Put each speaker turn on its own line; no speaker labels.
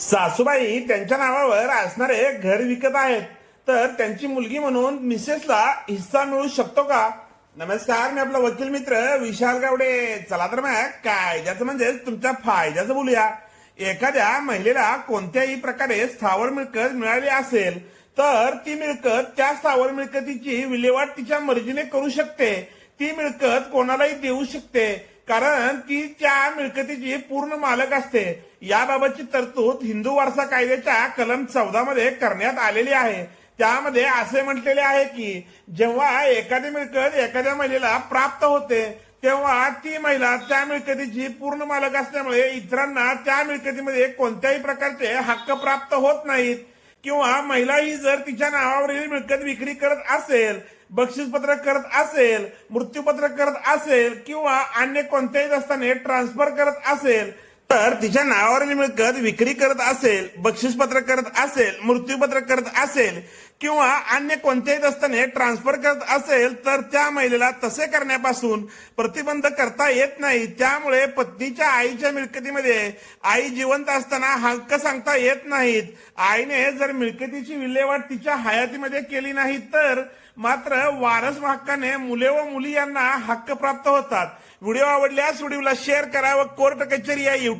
सासूबाई त्यांच्या नावावर असणारे घर विकत आहेत. तर त्यांची मुलगी म्हणून मिसेसला हिस्सा मिळू शकतो का? नमस्कार मी आपला वकील मित्र विशाल गावडे. चला तर मग कायद्याचं म्हणजे तुमच्या फायद्याचं बोलूया. एखाद्या महिलेला कोणत्याही प्रकारे स्थावर मिळकत मिळाली असेल तर ती मिळकत त्या स्थावर मिळकतीची विल्हेवाट तिच्या मर्जीने करू शकते. ती मिळकत कोणालाही देऊ शकते. कारण ती त्या मिळकतीची पूर्ण मालक असते याबाबतची तरतूद हिंदू वारसा कायद्याच्या कलम चौदा मध्ये करण्यात आलेली आहे. त्यामध्ये असे म्हटलेले आहे की जेव्हा एखादी मिळकत एखाद्या महिलेला प्राप्त होते तेव्हा ती महिला त्या मिळकतीची पूर्ण मालक असल्यामुळे इतरांना त्या मिळकतीमध्ये कोणत्याही प्रकारचे हक्क प्राप्त होत नाहीत. किंवा महिला ही जर तिच्या नावावरील मिळकत विक्री करत असेल बक्षीसपत्र करत असेल मृत्यूपत्र करत असेल किंवा अन्य कोणत्याही दस्ताने ट्रान्सफर करत असेल तर तिच्या नावावरील मिळकत विक्री करत असेल बक्षीसपत्र करत असेल मृत्यूपत्र करत असेल किंवा अन्य कोणत्याही दस्ताने ट्रान्सफर करत असेल तर त्या महिलेला तसे करण्यापासून प्रतिबंध करता येत नाही. त्यामुळे पत्नीच्या आईच्या मिळकतीमध्ये आई जिवंत असताना हक्क सांगता येत नाहीत. आईने जर मिळकतीची विल्हेवाट तिच्या हयातीमध्ये केली नाही तर मात्र वारस हक्काने मुले व मुली यांना हक्क प्राप्त होतात. व्हिडिओ आवडल्यास व्हिडिओला शेअर करा व कोर्ट कचेरी या युट्यूब